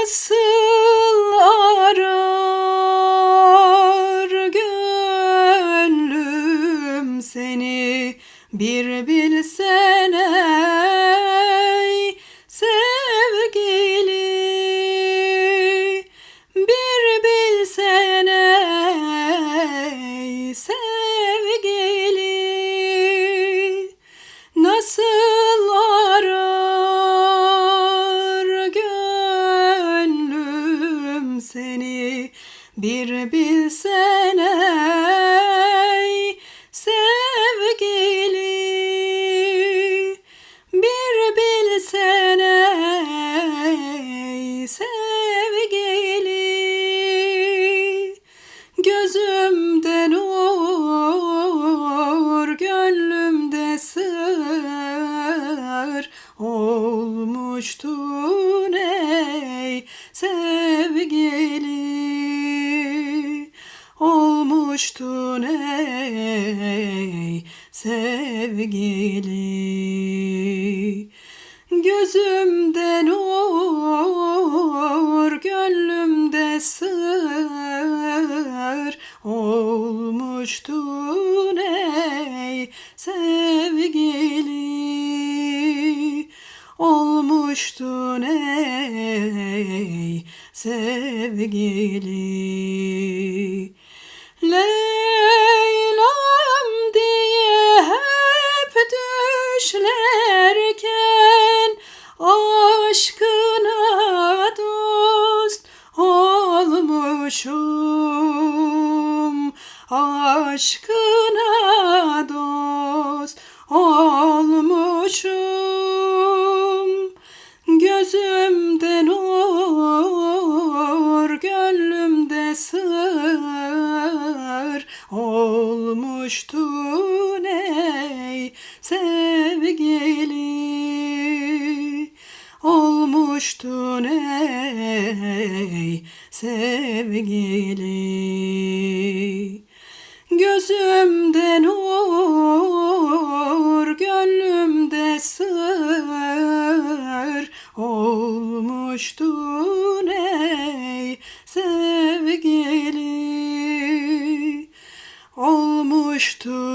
Nasıl arar gönlüm seni bir bilsen ey sevgili. Bir bilsen ey sevgili seni bir bilsen ey sevgili. Bir bilsen olmuştun ey sevgili. Gözümde nur, gönlümde sır olmuştun ey sevgili. Olmuştun ey sevgili Leyla'm diye hep düşlerken aşkına dost olmuşum. Aşkına sevgili olmuştun ey sevgili. Gözümde nur, gönlümde sır olmuştun ey sevgili. Olmuştun